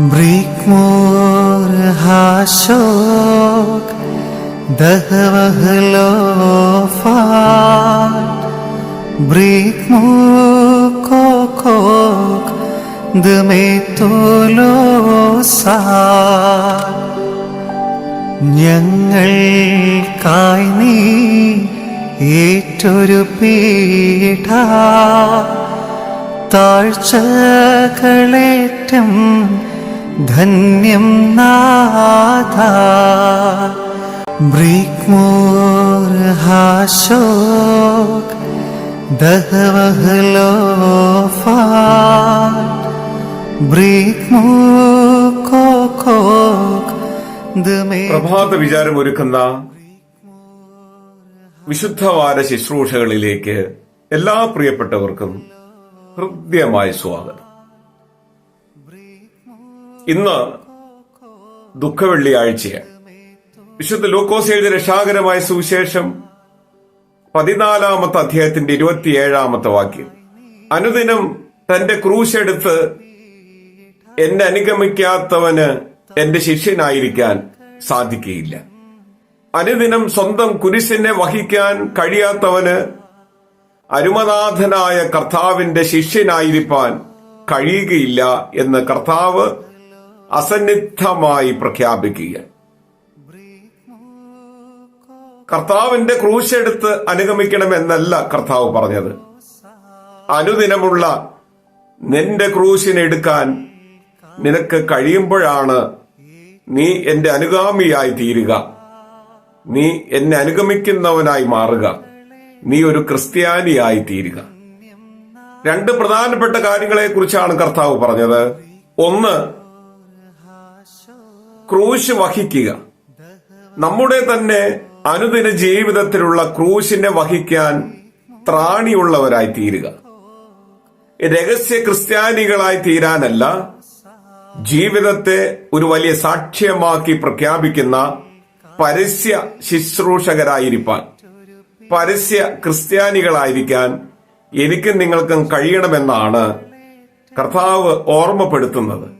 ബ്രിക്മോർഹാശോക് ദഹവഹലോഫാ ബ്രിക്മോക്കോക് ദമേത്തോലോസ ഞങ്ങൾക്കായി നീ ഏറ്റൊരു പീഠ. താഴ്ചകളേറ്റം ധന്യം നാഥ. ബ്രീക്മോർ ഹാശോക് ദഹവഹലോ ഫാട്ട് ബ്രീക്മോ കോകോക് ദമേ. പ്രഭാത വിചാരം ഒരുക്കുന്ന വിശുദ്ധവാര ശുശ്രൂഷകളിലേക്ക് എല്ലാ പ്രിയപ്പെട്ടവർക്കും ഹൃദ്യമായ സ്വാഗതം. ഇന്ന് ദുഃഖവെള്ളിയാഴ്ചയാണ്. വിശുദ്ധ ലൂക്കോസ് എഴുതിയ രക്ഷാകരമായ സുവിശേഷം പതിനാലാമത്തെ അധ്യായത്തിന്റെ ഇരുപത്തിയേഴാമത്തെ വാക്യം. അനുദിനം തന്റെ ക്രൂശെടുത്ത് എന്നെ അനുഗമിക്കാത്തവന് എന്റെ ശിഷ്യനായിരിക്കാൻ സാധിക്കുകയില്ല അനുദിനം സ്വന്തം കുരിശിനെ വഹിക്കാൻ കഴിയാത്തവന് അരുമനാഥനായ കർത്താവിന്റെ ശിഷ്യനായിരിക്കാൻ കഴിയുകയില്ല എന്ന് കർത്താവ് അസന്നിഗ്ധമായി പ്രഖ്യാപിക്കുക കർത്താവിന്റെ ക്രൂശെടുത്ത് അനുഗമിക്കണമെന്നല്ല കർത്താവ് പറഞ്ഞത്. അനുദിനമുള്ള നിന്റെ ക്രൂശിനെടുക്കാൻ നിനക്ക് കഴിയുമ്പോഴാണ് നീ എന്റെ അനുഗാമിയായി തീരുക. നീ എന്നെ അനുഗമിക്കുന്നവനായി മാറുക. നീ ഒരു ക്രിസ്ത്യാനിയായി തീരുക. രണ്ട് പ്രധാനപ്പെട്ട കാര്യങ്ങളെ കുറിച്ചാണ് കർത്താവ് പറഞ്ഞത്. ഒന്ന് ക്രൂശ് വഹിക്കുക. നമ്മുടെ തന്നെ അനുദിന ജീവിതത്തിലുള്ള ക്രൂശിനെ വഹിക്കാൻ ത്രാണിയുള്ളവരായി തീരുക രഹസ്യ ക്രിസ്ത്യാനികളായി തീരാനല്ല ജീവിതത്തെ ഒരു വലിയ സാക്ഷ്യമാക്കി പ്രഖ്യാപിക്കുന്ന പരസ്യ ശുശ്രൂഷകരായിരിക്കാൻ പരസ്യ ക്രിസ്ത്യാനികളായിരിക്കാൻ എനിക്കും നിങ്ങൾക്കും കഴിയണമെന്നാണ് കർത്താവ് ഓർമ്മപ്പെടുത്തുന്നത്.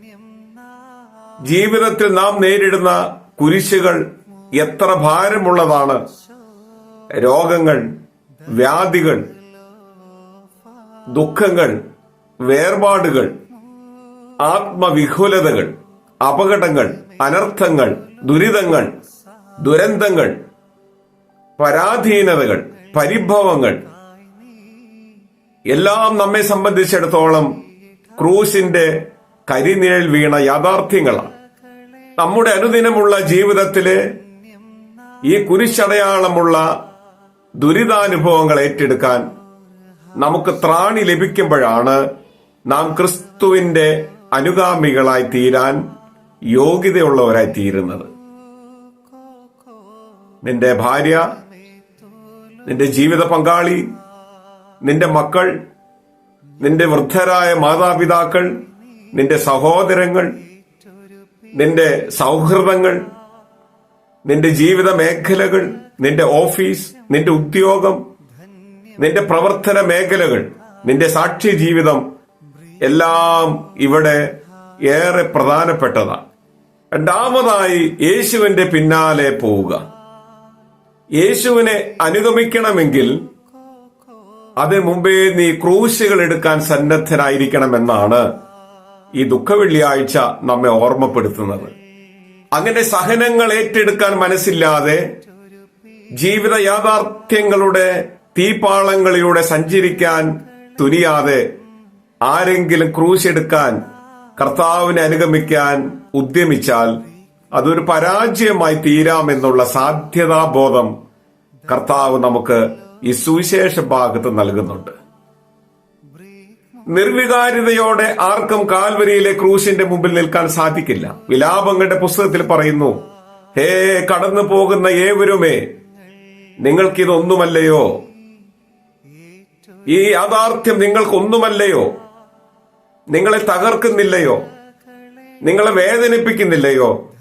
ജീവിതത്തിൽ നാം നേരിടുന്ന കുരിശുകൾ എത്ര ഭാരമുള്ളതാണ്. രോഗങ്ങൾ വ്യാധികൾ ദുഃഖങ്ങൾ വേർപാടുകൾ ആത്മവിഹുലതകൾ അപകടങ്ങൾ അനർത്ഥങ്ങൾ ദുരിതങ്ങൾ ദുരന്തങ്ങൾ പരാധീനതകൾ പരിഭവങ്ങൾ. എല്ലാം നമ്മെ സംബന്ധിച്ചിടത്തോളം ക്രൂസിന്റെ കരിനിഴൽ വീണ യാഥാർത്ഥ്യങ്ങളാണ്. നമ്മുടെ അനുദിനമുള്ള ജീവിതത്തിലെ ഈ കുരിശടയാളമുള്ള ദുരിതാനുഭവങ്ങൾ ഏറ്റെടുക്കാൻ നമുക്ക് ത്രാണി ലഭിക്കുമ്പോഴാണ് നാം ക്രിസ്തുവിന്റെ അനുഗാമികളായി തീരാൻ യോഗ്യതയുള്ളവരായി തീരുന്നത്. നിന്റെ ഭാര്യ നിന്റെ ജീവിത പങ്കാളി നിന്റെ മക്കൾ നിന്റെ വൃദ്ധരായ മാതാപിതാക്കൾ നിന്റെ സഹോദരങ്ങൾ നിന്റെ സൗഹൃദങ്ങൾ നിന്റെ ജീവിത മേഖലകൾ നിന്റെ ഓഫീസ് നിന്റെ ഉദ്യോഗം നിന്റെ പ്രവർത്തന മേഖലകൾ നിന്റെ സാക്ഷി ജീവിതം എല്ലാം ഇവിടെ ഏറെ പ്രധാനപ്പെട്ടതാണ് രണ്ടാമതായി യേശുവിന്റെ പിന്നാലെ പോവുക. യേശുവിനെ അനുഗമിക്കണമെങ്കിൽ അതിന് മുമ്പേ നീ ക്രൂശുകൾ എടുക്കാൻ സന്നദ്ധനായിരിക്കണമെന്നാണ് ഈ ദുഃഖവെള്ളിയാഴ്ച നമ്മെ ഓർമ്മപ്പെടുത്തുന്നത്. അങ്ങനെ സഹനങ്ങൾ ഏറ്റെടുക്കാൻ മനസ്സില്ലാതെ ജീവിത യാഥാർത്ഥ്യങ്ങളുടെ തീപാളങ്ങളിലൂടെ സഞ്ചരിക്കാൻ തുനിയാതെ ആരെങ്കിലും ക്രൂശെടുക്കാൻ കർത്താവിനെ അനുഗമിക്കാൻ ഉദ്യമിച്ചാൽ അതൊരു പരാജയമായി തീരാമെന്നുള്ള സാധ്യതാബോധം കർത്താവ് നമുക്ക് ഈ സുവിശേഷ ഭാഗത്ത് നൽകുന്നുണ്ട്. നിർവികാരിതയോടെ ആർക്കും കാൽവരിയിലെ ക്രൂശിന്റെ മുമ്പിൽ നിൽക്കാൻ സാധിക്കില്ല. വിലാപങ്ങളുടെ പുസ്തകത്തിൽ പറയുന്നു ഹേ കടന്നു പോകുന്ന ഏവരുമേ നിങ്ങൾക്കിതൊന്നുമല്ലയോ? ഈ യാഥാർത്ഥ്യം നിങ്ങൾക്കൊന്നുമല്ലയോ? നിങ്ങളെ തകർക്കുന്നില്ലയോ? നിങ്ങളെ വേദനിപ്പിക്കുന്നില്ലയോ?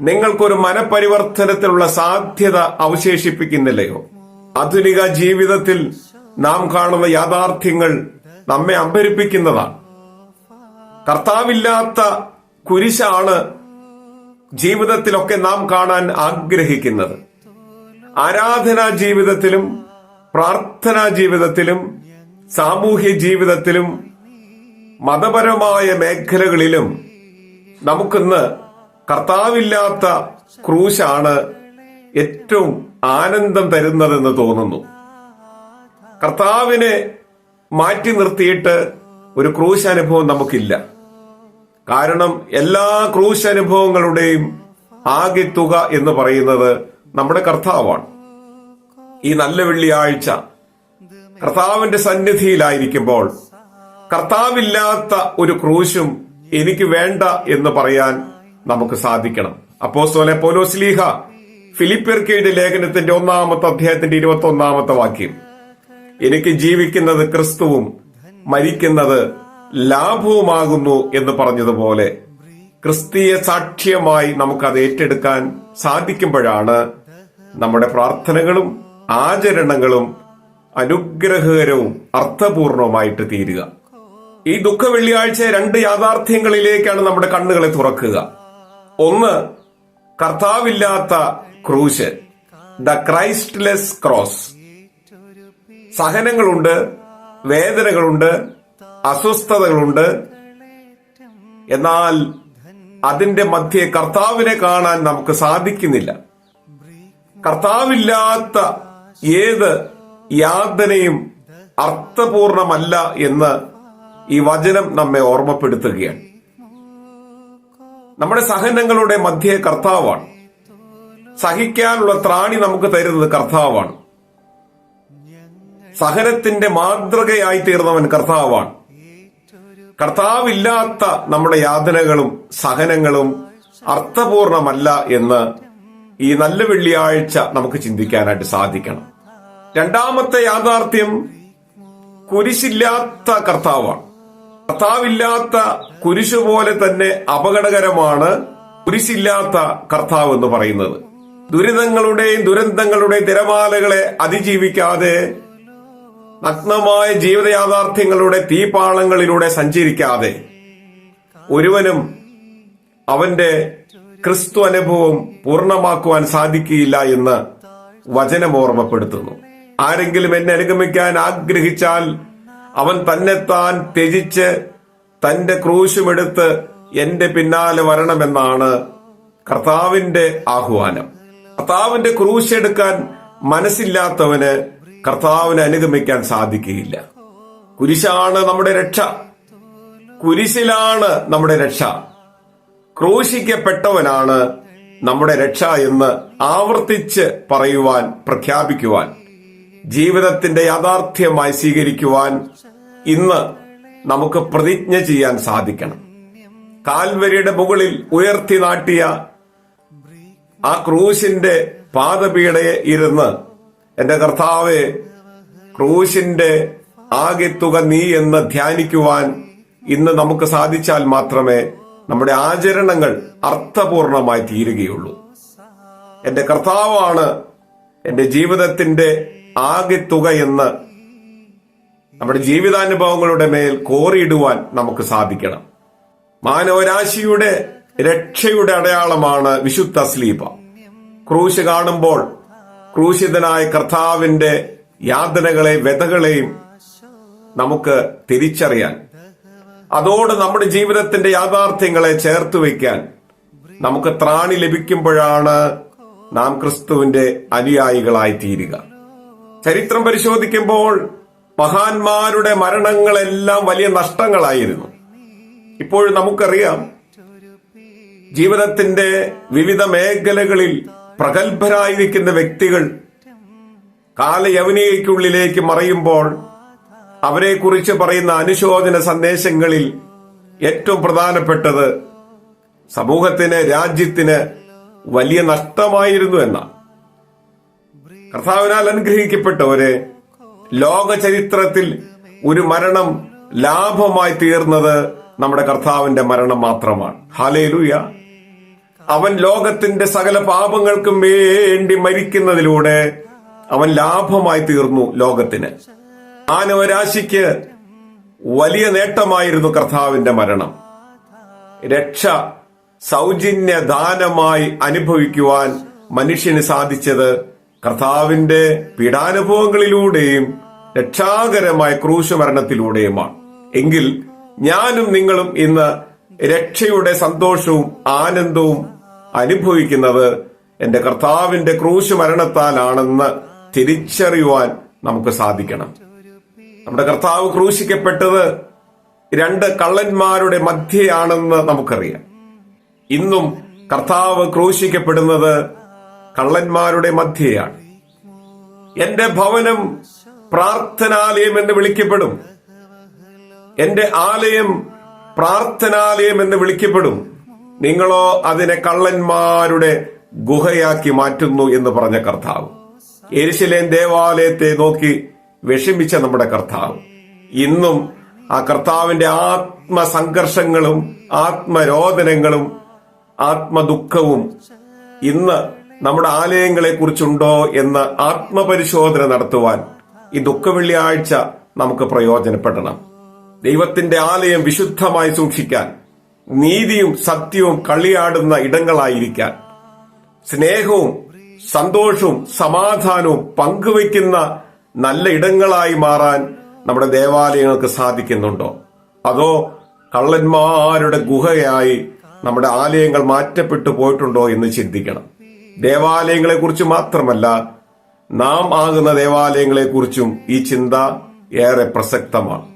നിങ്ങൾക്കൊരു മനപരിവർത്തനത്തിനുള്ള സാധ്യത അവശേഷിപ്പിക്കുന്നില്ലയോ? ആധുനിക ജീവിതത്തിൽ നാം കാണുന്ന യാഥാർത്ഥ്യങ്ങൾ നമ്മെ അമ്പരിപ്പിക്കുന്നതാണ്. കർത്താവില്ലാത്ത കുരിശാണ് ജീവിതത്തിലൊക്കെ നാം കാണാൻ ആഗ്രഹിക്കുന്നത്. ആരാധനാ ജീവിതത്തിലും പ്രാർത്ഥനാ ജീവിതത്തിലും സാമൂഹ്യ ജീവിതത്തിലും മതപരമായ മേഖലകളിലും നമുക്കിന്ന് കർത്താവില്ലാത്ത ക്രൂശാണ് ഏറ്റവും ആനന്ദം തരുന്നതെന്ന് തോന്നുന്നു. കർത്താവിനെ മാറ്റി നിർത്തിയിട്ട് ഒരു ക്രൂശ് അനുഭവം നമുക്കില്ല. കാരണം എല്ലാ ക്രൂശ് അനുഭവങ്ങളുടെയും ആകെ തുക എന്ന് പറയുന്നത് നമ്മുടെ കർത്താവാണ്. ഈ നല്ല വെള്ളിയാഴ്ച കർത്താവിന്റെ സന്നിധിയിലായിരിക്കുമ്പോൾ കർത്താവില്ലാത്ത ഒരു ക്രൂശും എനിക്ക് വേണ്ട എന്ന് പറയാൻ നമുക്ക് സാധിക്കണം. അപ്പോസ്തോലെ പോലോസ്ലീഹ ഫിലിപ്പിയർക്കയുടെ ലേഖനത്തിന്റെ ഒന്നാമത്തെ അധ്യായത്തിന്റെ ഇരുപത്തി ഒന്നാമത്തെ വാക്യം. എനിക്ക് ജീവിക്കുന്നത് ക്രിസ്തുവും മരിക്കുന്നത് ലാഭവുമാകുന്നു എന്ന് പറഞ്ഞതുപോലെ ക്രിസ്തീയ സാക്ഷ്യമായി നമുക്കത് ഏറ്റെടുക്കാൻ സാധിക്കുമ്പോഴാണ് നമ്മുടെ പ്രാർത്ഥനകളും ആചരണങ്ങളും അനുഗ്രഹകരവും അർത്ഥപൂർണവുമായിട്ട് തീരുക. ഈ ദുഃഖ വെള്ളിയാഴ്ച രണ്ട് യാഥാർത്ഥ്യങ്ങളിലേക്കാണ് നമ്മുടെ കണ്ണുകളെ തുറക്കുക. ഒന്ന് കർത്താവില്ലാത്ത ക്രൂശ് ദ ക്രൈസ്റ്റ്ലെസ് ക്രോസ്. സഹനങ്ങളുണ്ട് വേദനകളുണ്ട് അസ്വസ്ഥതകളുണ്ട്. എന്നാൽ അതിന്റെ മധ്യേ കർത്താവിനെ കാണാൻ നമുക്ക് സാധിക്കുന്നില്ല. കർത്താവില്ലാത്ത ഏത് യാതനയും അർത്ഥപൂർണമല്ല എന്ന് ഈ വചനം നമ്മെ ഓർമ്മപ്പെടുത്തുകയാണ്. നമ്മുടെ സഹനങ്ങളുടെ മധ്യേ കർത്താവാണ്. സഹിക്കാനുള്ള ത്രാണി നമുക്ക് തരുന്നത് കർത്താവാണ്. സഹനത്തിന്റെ മാതൃകയായി തീർന്നവൻ കർത്താവാണ്. കർത്താവില്ലാത്ത നമ്മുടെ യാതനകളും സഹനങ്ങളും അർത്ഥപൂർണമല്ല എന്ന് ഈ നല്ല വെള്ളിയാഴ്ച നമുക്ക് ചിന്തിക്കാനായിട്ട് സാധിക്കണം. രണ്ടാമത്തെ യാഥാർത്ഥ്യം കുരിശില്ലാത്ത കർത്താവാണ്. കർത്താവില്ലാത്ത കുരിശു പോലെ തന്നെ അപകടകരമാണ് കുരിശില്ലാത്ത കർത്താവ് എന്ന് പറയുന്നത്. ദുരിതങ്ങളുടെയും ദുരന്തങ്ങളുടെയും തിരമാലകളെ അതിജീവിക്കാതെ നഗ്നമായ ജീവിത യാഥാർത്ഥ്യങ്ങളുടെ തീപാളങ്ങളിലൂടെ സഞ്ചരിക്കാതെ ഒരുവനും അവന്റെ ക്രിസ്തു അനുഭവം പൂർണമാക്കുവാൻ സാധിക്കുകയില്ല എന്ന് വചനം ഓർമ്മപ്പെടുത്തുന്നു. ആരെങ്കിലും എന്നെ അനുഗമിക്കാൻ ആഗ്രഹിച്ചാൽ അവൻ തന്നെത്താൻ ത്യജിച്ച് തന്റെ ക്രൂശുമെടുത്ത് എന്റെ പിന്നാലെ വരണമെന്നാണ് കർത്താവിന്റെ ആഹ്വാനം. കർത്താവിന്റെ ക്രൂശെടുക്കാൻ മനസ്സില്ലാത്തവന് കർത്താവിനെ അനുഗമിക്കാൻ സാധിക്കുകയില്ല. കുരിശാണ് നമ്മുടെ രക്ഷ. കുരിശിലാണ് നമ്മുടെ രക്ഷ. ക്രൂശിക്കപ്പെട്ടവനാണ് നമ്മുടെ രക്ഷ എന്ന് ആവർത്തിച്ച് പറയുവാൻ പ്രഖ്യാപിക്കുവാൻ ജീവിതത്തിന്റെ യാഥാർത്ഥ്യമായി സ്വീകരിക്കുവാൻ ഇന്ന് നമുക്ക് പ്രതിജ്ഞ ചെയ്യാൻ സാധിക്കണം. കാൽവരിയുടെ മുകളിൽ ഉയർത്തി നാട്ടിയ ആ ക്രൂശിന്റെ പാതപീടയെ ഇരുന്ന് എന്റെ കർത്താവെ ക്രൂശിന്റെ ആകെ തുക നീ എന്ന് ധ്യാനിക്കുവാൻ ഇന്ന് നമുക്ക് സാധിച്ചാൽ മാത്രമേ നമ്മുടെ ആചരണങ്ങൾ അർത്ഥപൂർണമായി തീരുകയുള്ളൂ. എന്റെ കർത്താവാണ് എന്റെ ജീവിതത്തിന്റെ ആകെ തുക എന്ന് നമ്മുടെ ജീവിതാനുഭവങ്ങളുടെ മേൽ കോറിയിടുവാൻ നമുക്ക് സാധിക്കണം. മാനവരാശിയുടെ രക്ഷയുടെ അടയാളമാണ് വിശുദ്ധ സ്ലീപ. ക്രൂശ് കാണുമ്പോൾ ക്രൂശിതനായ കർത്താവിന്റെ യാതനകളെ വ്യതകളെയും നമുക്ക് തിരിച്ചറിയാൻ അതോട് നമ്മുടെ ജീവിതത്തിന്റെ യാഥാർത്ഥ്യങ്ങളെ ചേർത്ത് വയ്ക്കാൻ നമുക്ക് ത്രാണി ലഭിക്കുമ്പോഴാണ് നാം ക്രിസ്തുവിന്റെ അനുയായികളായി തീരുക ചരിത്രം പരിശോധിക്കുമ്പോൾ മഹാന്മാരുടെ മരണങ്ങളെല്ലാം വലിയ നഷ്ടങ്ങളായിരുന്നു. ഇപ്പോഴും നമുക്കറിയാം ജീവിതത്തിന്റെ വിവിധ മേഖലകളിൽ പ്രഗത്ഭരായിരിക്കുന്ന വ്യക്തികൾ കാലയവനികയ്ക്കുള്ളിലേക്ക് മറയുമ്പോൾ അവരെക്കുറിച്ച് പറയുന്ന അനുശോചന സന്ദേശങ്ങളിൽ ഏറ്റവും പ്രധാനപ്പെട്ടത് സമൂഹത്തിന് രാജ്യത്തിന് വലിയ നഷ്ടമായിരുന്നു എന്നാണ്. കർത്താവിനാൽ അനുഗ്രഹിക്കപ്പെട്ടവരെ ലോക ചരിത്രത്തിൽ ഒരു മരണം ലാഭമായി തീർന്നത് നമ്മുടെ കർത്താവിന്റെ മരണം മാത്രമാണ്. ഹാലേലൂയ അവൻ ലോകത്തിന്റെ സകല പാപങ്ങൾക്കും വേണ്ടി മരിക്കുന്നതിലൂടെ അവൻ ലാഭമായി തീർന്നു ലോകത്തിന്. മാനവരാശിക്ക് വലിയ നേട്ടമായിരുന്നു കർത്താവിന്റെ മരണം. രക്ഷ സൗജന്യ ദാനമായി അനുഭവിക്കുവാൻ മനുഷ്യന് സാധിച്ചത് കർത്താവിന്റെ പീഡാനുഭവങ്ങളിലൂടെയും രക്ഷാകരമായ ക്രൂശമരണത്തിലൂടെയുമാണ്. എങ്കിൽ ഞാനും നിങ്ങളും ഇന്ന് രക്ഷയുടെ സന്തോഷവും ആനന്ദവും അനുഭവിക്കുന്നത് എന്റെ കർത്താവിന്റെ ക്രൂശ് മരണത്താലാണെന്ന് തിരിച്ചറിയുവാൻ നമുക്ക് സാധിക്കണം. നമ്മുടെ കർത്താവ് ക്രൂശിക്കപ്പെട്ടത് രണ്ട് കള്ളന്മാരുടെ മധ്യയാണെന്ന് നമുക്കറിയാം. ഇന്നും കർത്താവ് ക്രൂശിക്കപ്പെടുന്നത് കള്ളന്മാരുടെ മധ്യയാണ്. എന്റെ ഭവനം പ്രാർത്ഥനാലയം എന്ന് വിളിക്കപ്പെടും. എന്റെ ആലയം പ്രാർത്ഥനാലയം എന്ന് വിളിക്കപ്പെടും. നിങ്ങളോ അതിനെ കള്ളന്മാരുടെ ഗുഹയാക്കി മാറ്റുന്നു എന്ന് പറഞ്ഞ കർത്താവ്. എരിശിലേൻ ദേവാലയത്തെ നോക്കി വിഷമിച്ച നമ്മുടെ കർത്താവ്. ഇന്നും ആ കർത്താവിന്റെ ആത്മസംഘർഷങ്ങളും ആത്മരോദനങ്ങളും ആത്മദുഃഖവും ഇന്ന് നമ്മുടെ ആലയങ്ങളെ കുറിച്ചുണ്ടോ എന്ന് ആത്മപരിശോധന നടത്തുവാൻ ഈ ദുഃഖവെള്ളിയാഴ്ച നമുക്ക് പ്രയോജനപ്പെടണം. ദൈവത്തിന്റെ ആലയം വിശുദ്ധമായി സൂക്ഷിക്കാൻ നീതിയും സത്യവും കളിയാടുന്ന ഇടങ്ങളായിരിക്കാൻ സ്നേഹവും സന്തോഷവും സമാധാനവും പങ്കുവയ്ക്കുന്ന നല്ല ഇടങ്ങളായി മാറാൻ നമ്മുടെ ദേവാലയങ്ങൾക്ക് സാധിക്കുന്നുണ്ടോ? അതോ കള്ളന്മാരുടെ ഗുഹയായി നമ്മുടെ ആലയങ്ങൾ മാറ്റപ്പെട്ടു പോയിട്ടുണ്ടോ എന്ന് ചിന്തിക്കണം. ദേവാലയങ്ങളെ കുറിച്ച് മാത്രമല്ല നാം ആകുന്ന ദേവാലയങ്ങളെ കുറിച്ചും ഈ ചിന്ത ഏറെ പ്രസക്തമാണ്.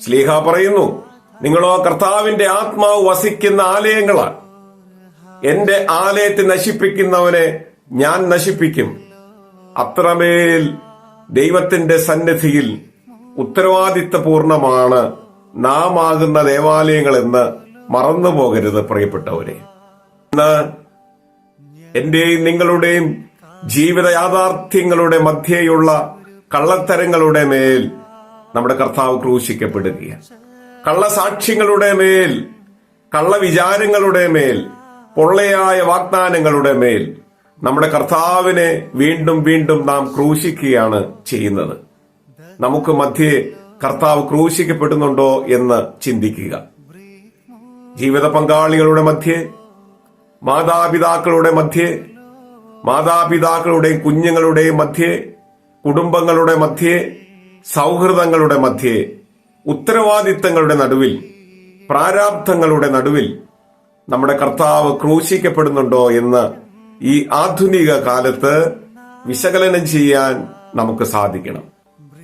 സ്ലീഹ പറയുന്നു നിങ്ങളോ കർത്താവിന്റെ ആത്മാവ് വസിക്കുന്ന ആലയങ്ങളാണ് എന്റെ ആലയത്തെ നശിപ്പിക്കുന്നവനെ ഞാൻ നശിപ്പിക്കും. അത്രമേൽ ദൈവത്തിന്റെ സന്നിധിയിൽ ഉത്തരവാദിത്തപൂർണമാണ് നാം ആകുന്ന ദേവാലയങ്ങളെന്ന് മറന്നു പോകരുത് പ്രിയപ്പെട്ടവരെ. ഇന്ന് എന്റെയും നിങ്ങളുടെയും ജീവിത യാഥാർത്ഥ്യങ്ങളുടെ മധ്യേയുള്ള കള്ളത്തരങ്ങളുടെ മേൽ നമ്മുടെ കർത്താവ് ക്രൂശിക്കപ്പെടുകയാണ്. കള്ളസാക്ഷ്യങ്ങളുടെ മേൽ കള്ളവിചാരങ്ങളുടെ മേൽ പൊള്ളയായ വാഗ്ദാനങ്ങളുടെ മേൽ നമ്മുടെ കർത്താവിനെ വീണ്ടും വീണ്ടും നാം ക്രൂശിക്കുകയാണ് ചെയ്യുന്നത്. നമുക്ക് മധ്യേ കർത്താവ് ക്രൂശിക്കപ്പെടുന്നുണ്ടോ എന്ന് ചിന്തിക്കുക. ജീവിത പങ്കാളികളുടെ മധ്യേ മാതാപിതാക്കളുടെ മധ്യേ മാതാപിതാക്കളുടെയും കുഞ്ഞുങ്ങളുടെയും മധ്യേ കുടുംബങ്ങളുടെ മധ്യേ സൗഹൃദങ്ങളുടെ മധ്യേ ഉത്തരവാദിത്തങ്ങളുടെ നടുവിൽ പ്രാരാബ്ധങ്ങളുടെ നടുവിൽ നമ്മുടെ കർത്താവ് ക്രൂശിക്കപ്പെടുന്നുണ്ടോ എന്ന് ഈ ആധുനിക കാലത്ത് വിശകലനം ചെയ്യാൻ നമുക്ക് സാധിക്കണം.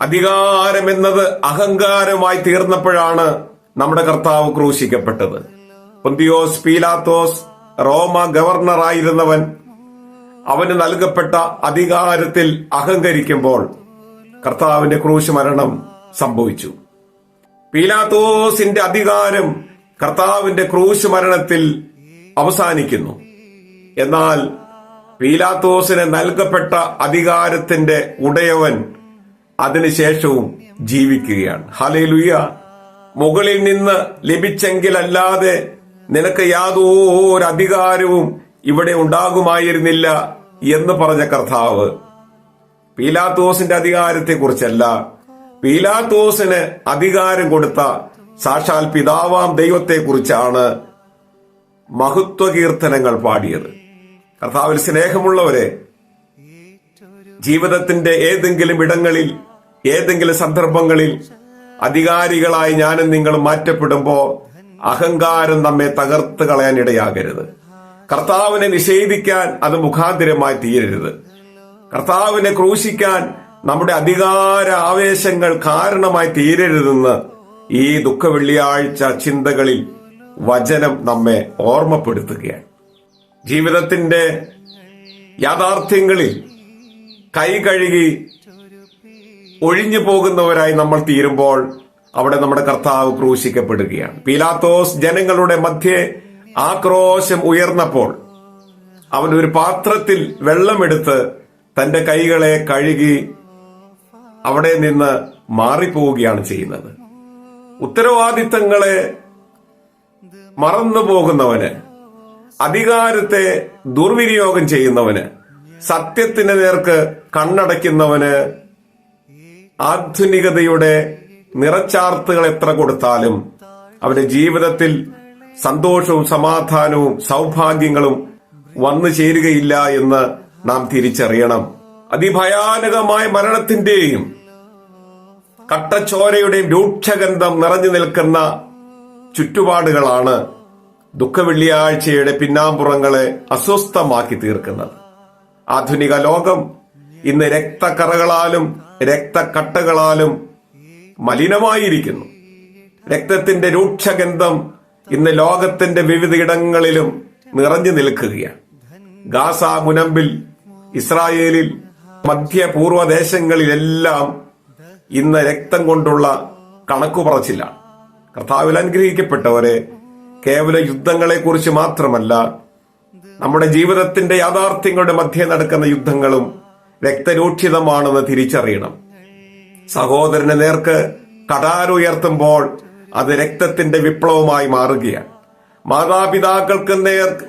അധികാരം എന്നത് അഹങ്കാരമായി തീർന്നപ്പോഴാണ് നമ്മുടെ കർത്താവ് ക്രൂശിക്കപ്പെട്ടത്. പൊന്തിയോസ് പീലാത്തോസ് റോമ ഗവർണർ ആയിരുന്നവൻ. അവന് നൽകപ്പെട്ട അധികാരത്തിൽ അഹങ്കരിക്കുമ്പോൾ കർത്താവിന്റെ ക്രൂശ് മരണം സംഭവിച്ചു. പീലാത്തോസിന്റെ അധികാരം കർത്താവിന്റെ ക്രൂശ് മരണത്തിൽ അവസാനിക്കുന്നു. എന്നാൽ പീലാത്തോസിന് നൽകപ്പെട്ട അധികാരത്തിന്റെ ഉടയവൻ അതിനുശേഷവും ജീവിക്കുകയാണ്. ഹലേലുയ്യ മുകളിൽ നിന്ന് ലഭിച്ചെങ്കിലല്ലാതെ നിനക്ക് യാതൊരു അധികാരവും ഇവിടെ ഉണ്ടാകുമായിരുന്നില്ല എന്ന് പറഞ്ഞ കർത്താവ് പീലാത്തോസിന്റെ അധികാരത്തെക്കുറിച്ചല്ല പീലാത്തോസിന് അധികാരം കൊടുത്ത സാക്ഷാൽ പിതാവാം ദൈവത്തെക്കുറിച്ചാണ് മഹത്വ കീർത്തനങ്ങൾ പാടിയത്. കർത്താവിൽ സ്നേഹമുള്ളവരെ ജീവിതത്തിന്റെ ഏതെങ്കിലും ഇടങ്ങളിൽ ഏതെങ്കിലും സന്ദർഭങ്ങളിൽ അധികാരികളായി ഞാനും നിങ്ങളും മാറ്റപ്പെടുമ്പോ അഹങ്കാരം നമ്മെ തകർത്ത് കളയാൻ ഇടയാകരുത്. കർത്താവിനെ നിഷേധിക്കാൻ അത് മുഖാന്തിരമായി തീരരുത്. കർത്താവിനെ ക്രൂശിക്കാൻ നമ്മുടെ അധികാര ആവേശങ്ങൾ കാരണമായി തീരരുതെന്ന് ഈ ദുഃഖ വെള്ളിയാഴ്ച ചിന്തകളിൽ വചനം നമ്മെ ഓർമ്മപ്പെടുത്തുകയാണ്. ജീവിതത്തിന്റെ യാഥാർത്ഥ്യങ്ങളിൽ കൈ കഴുകി ഒഴിഞ്ഞു പോകുന്നവരായി നമ്മൾ തീരുമ്പോൾ അവിടെ നമ്മുടെ കർത്താവ് ക്രൂശിക്കപ്പെടുകയാണ്. പീലാത്തോസ് ജനങ്ങളുടെ മധ്യേ ആക്രോശം ഉയർന്നപ്പോൾ അവൻ ഒരു പാത്രത്തിൽ വെള്ളമെടുത്ത് തന്റെ കൈകളെ കഴുകി അവിടെ നിന്ന് മാറിപ്പോവുകയാണ് ചെയ്യുന്നത്. ഉത്തരവാദിത്തങ്ങളെ മറന്നു പോകുന്നവന് അധികാരത്തെ ദുർവിനിയോഗം ചെയ്യുന്നവന് സത്യത്തിന് നേർക്ക് കണ്ണടയ്ക്കുന്നവന് ആധുനികതയുടെ നിറച്ചാർത്തുകൾ എത്ര കൊടുത്താലും അവന്റെ ജീവിതത്തിൽ സന്തോഷവും സമാധാനവും സൗഭാഗ്യങ്ങളും വന്നു ചേരുകയില്ല എന്ന് നാം തിരിച്ചറിയണം. അതിഭയാനകമായ മരണത്തിന്റെയും കട്ടച്ചോരയുടെയും രൂക്ഷഗന്ധം നിറഞ്ഞു നിൽക്കുന്ന ചുറ്റുപാടുകളാണ് ദുഃഖവെള്ളിയാഴ്ചയുടെ പിന്നാമ്പുറങ്ങളെ അസ്വസ്ഥമാക്കി തീർക്കുന്നത്. ആധുനിക ലോകം ഇന്ന് രക്തക്കറകളാലും രക്തക്കട്ടകളാലും മലിനമായിരിക്കുന്നു. രക്തത്തിന്റെ രൂക്ഷഗന്ധം ഇന്ന് ലോകത്തിന്റെ വിവിധയിടങ്ങളിലും നിറഞ്ഞു നിൽക്കുകയാണ്. ഗാസ മുനമ്പിൽ ഇസ്രായേലിൽ മധ്യപൂർവ ദേശങ്ങളിലെല്ലാം ഇന്ന് രക്തം കൊണ്ടുള്ള കണക്കു പറച്ചിലാണ് കർത്താവിൽ അനുഗ്രഹിക്കപ്പെട്ടവരെ കേവല യുദ്ധങ്ങളെക്കുറിച്ച് മാത്രമല്ല നമ്മുടെ ജീവിതത്തിന്റെ യാഥാർത്ഥ്യങ്ങളുടെ മധ്യേ നടക്കുന്ന യുദ്ധങ്ങളും രക്തരൂക്ഷിതമാണെന്ന് തിരിച്ചറിയണം. സഹോദരന് നേർക്ക് കടാരുയർത്തുമ്പോൾ അത് രക്തത്തിന്റെ വിപ്ലവമായി മാറുകയാണ്. മാതാപിതാക്കൾക്ക് നേർ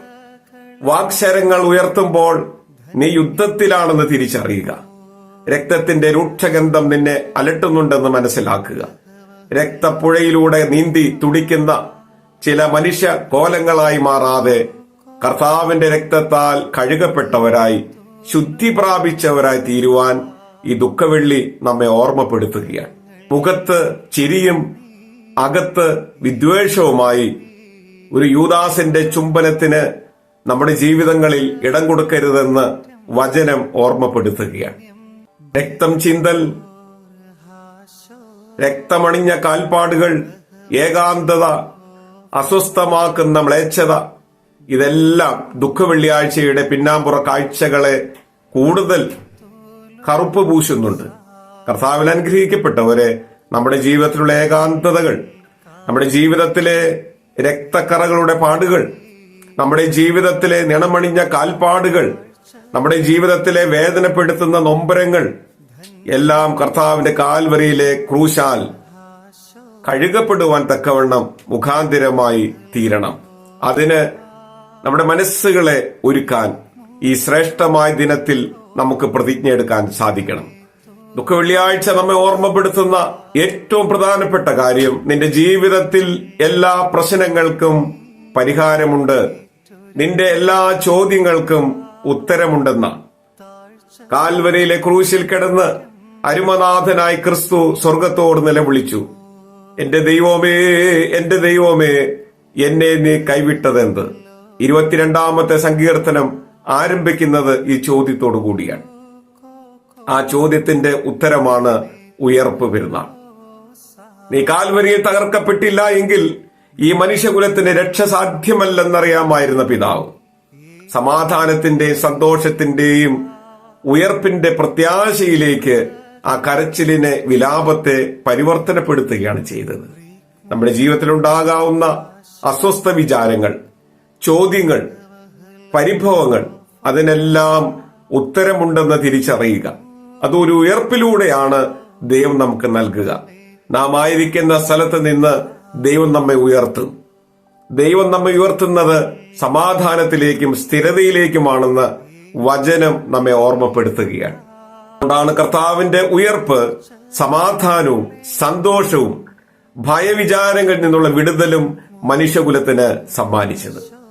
വാക്ശരങ്ങൾ ഉയർത്തുമ്പോൾ നീ യുദ്ധത്തിലാണെന്ന് തിരിച്ചറിയുക. രക്തത്തിന്റെ രൂക്ഷഗന്ധം നിന്നെ അലട്ടുന്നുണ്ടെന്ന് മനസ്സിലാക്കുക. രക്തപ്പുഴയിലൂടെ നീന്തി തുടിക്കുന്ന ചില മനുഷ്യ കോലങ്ങളായി മാറാതെ കർത്താവിന്റെ രക്തത്താൽ കഴുകപ്പെട്ടവരായി ശുദ്ധി പ്രാപിച്ചവരായി തീരുവാൻ ഈ ദുഃഖവെള്ളി നമ്മെ ഓർമ്മപ്പെടുത്തുകയാണ്. മുഖത്ത് ചിരിയും അകത്ത് വിദ്വേഷവുമായി ഒരു യൂദാസിന്റെ ചുംബനത്തിന് നമ്മുടെ ജീവിതങ്ങളിൽ ഇടം കൊടുക്കരുതെന്ന് വചനം ഓർമ്മപ്പെടുത്തുകയാണ്. രക്തം ചിന്തൽ രക്തമണിഞ്ഞ കാൽപ്പാടുകൾ ഏകാന്തത അസ്വസ്ഥമാക്കുന്ന മ്ലേച്ഛത ഇതെല്ലാം ദുഃഖവെള്ളിയാഴ്ചയുടെ പിന്നാമ്പുറ കാഴ്ചകളെ കൂടുതൽ കറുപ്പ് പൂശുന്നുണ്ട്. കർത്താവിൽ അനുഗ്രഹിക്കപ്പെട്ടവരെ നമ്മുടെ ജീവിതത്തിലുള്ള ഏകാന്തതകൾ നമ്മുടെ ജീവിതത്തിലെ രക്തക്കറകളുടെ പാടുകൾ നമ്മുടെ ജീവിതത്തിലെ നിണമണിഞ്ഞ കാൽപ്പാടുകൾ നമ്മുടെ ജീവിതത്തിലെ വേദനപ്പെടുത്തുന്ന നൊമ്പരങ്ങൾ എല്ലാം കർത്താവിന്റെ കാൽവരിയിലെ ക്രൂശാൽ കഴുകപ്പെടുവാൻ തക്കവണ്ണം മുഖാന്തിരമായി തീരണം. അതിന് നമ്മുടെ മനസ്സുകളെ ഒരുക്കാൻ ഈ ശ്രേഷ്ഠമായ ദിനത്തിൽ നമുക്ക് പ്രതിജ്ഞ എടുക്കാൻ സാധിക്കണം. ദുഃഖ വെള്ളിയാഴ്ച നമ്മെ ഓർമ്മപ്പെടുത്തുന്ന ഏറ്റവും പ്രധാനപ്പെട്ട കാര്യം നിന്റെ ജീവിതത്തിൽ എല്ലാ പ്രശ്നങ്ങൾക്കും പരിഹാരമുണ്ട് നിന്റെ എല്ലാ ചോദ്യങ്ങൾക്കും ഉത്തരമുണ്ടെന്ന കാൽവരയിലെ ക്രൂശിൽ കിടന്ന് അരുമനാഥനായി ക്രിസ്തു സ്വർഗത്തോട് നിലവിളിച്ചു. എന്റെ ദൈവമേ എന്റെ ദൈവമേ എന്നെ നീ കൈവിട്ടതെന്ത്? ഇരുപത്തിരണ്ടാമത്തെ സങ്കീർത്തനം ആരംഭിക്കുന്നത് ഈ ചോദ്യത്തോടു കൂടിയാണ്. ആ ചോദ്യത്തിന്റെ ഉത്തരമാണ് ഉയർപ്പ് പെരുന്നാൾ. നീ കാൽവരിയിൽ തകർക്കപ്പെട്ടില്ല എങ്കിൽ ഈ മനുഷ്യകുലത്തിന് രക്ഷ സാധ്യമല്ലെന്നറിയാമായിരുന്ന പിതാവ്. സമാധാനത്തിന്റെയും സന്തോഷത്തിന്റെയും ഉയർപ്പിന്റെ പ്രത്യാശയിലേക്ക് ആ കരച്ചിലിനെ വിലാപത്തെ പരിവർത്തനപ്പെടുത്തുകയാണ് ചെയ്തത്. നമ്മുടെ ജീവിതത്തിലുണ്ടാകാവുന്ന അസ്വസ്ഥ വിചാരങ്ങൾ ചോദ്യങ്ങൾ പരിഭവങ്ങൾ അതിനെല്ലാം ഉത്തരമുണ്ടെന്ന് തിരിച്ചറിയുക. അതൊരു ഉയർപ്പിലൂടെയാണ് ദൈവം നമുക്ക് നൽകുക. നാം ആയിരിക്കുന്ന സ്ഥലത്ത് നിന്ന് ദൈവം നമ്മെ ഉയർത്തും. ദൈവം നമ്മെ ഉയർത്തുന്നത് സമാധാനത്തിലേക്കും സ്ഥിരതയിലേക്കുമാണെന്ന് വചനം നമ്മെ ഓർമ്മപ്പെടുത്തുകയാണ്. അതുകൊണ്ടാണ് കർത്താവിന്റെ ഉയർപ്പ് സമാധാനവും സന്തോഷവും ഭയവിചാരങ്ങളിൽ നിന്നുള്ള വിടുതലും മനുഷ്യകുലത്തിന് സമ്മാനിച്ചത്.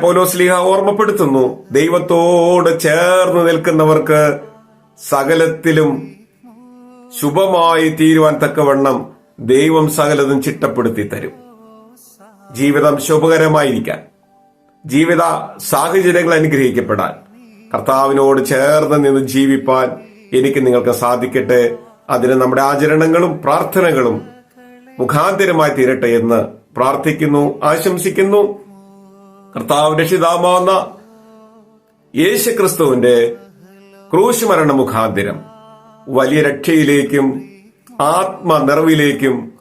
പൗലോസ്ലിഹ ഓർമ്മപ്പെടുത്തുന്നു ദൈവത്തോട് ചേർന്ന് നിൽക്കുന്നവർക്ക് സകലത്തിലും ശുഭമായി തീരുവാൻ തക്കവണ്ണം ദൈവം സകലതും ചിട്ടപ്പെടുത്തി തരും. ജീവിതം ശുഭകരമായിരിക്കാൻ ജീവിത സാഹചര്യങ്ങൾ അനുഗ്രഹിക്കപ്പെടാൻ കർത്താവിനോട് ചേർന്ന് നിന്ന് ജീവിപ്പാൻ എനിക്ക് നിങ്ങൾക്ക് സാധിക്കട്ടെ. അതിന് നമ്മുടെ ആചരണങ്ങളും പ്രാർത്ഥനകളും മുഖാന്തരമായി തീരട്ടെ എന്ന് പ്രാർത്ഥിക്കുന്നു ആശംസിക്കുന്നു. കർത്താവ് രക്ഷിതാമാവുന്ന യേശുക്രിസ്തുവിന്റെ ക്രൂശ് മരണ മുഖാന്തിരം വലിയ രക്ഷയിലേക്കും ആത്മനിറവിലേക്കും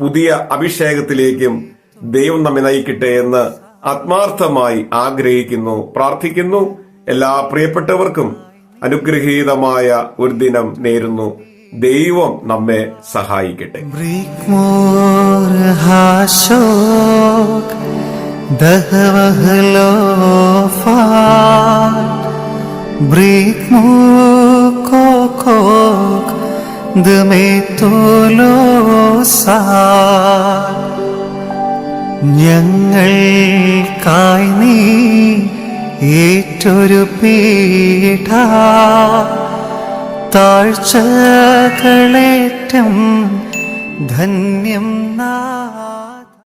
പുതിയ അഭിഷേകത്തിലേക്കും ദൈവം നമ്മെ നയിക്കട്ടെ എന്ന് ആത്മാർത്ഥമായി ആഗ്രഹിക്കുന്നു പ്രാർത്ഥിക്കുന്നു. എല്ലാ പ്രിയപ്പെട്ടവർക്കും അനുഗ്രഹീതമായ ഒരു ദിനം നേരുന്നു. ദൈവം നമ്മെ സഹായിക്കട്ടെ. more hashok dumei tolosa ഞങ്ങൾ കായ് ഏറ്റൊരു പീഠ. താഴ്ചകളേറ്റം ധന്യം നാ.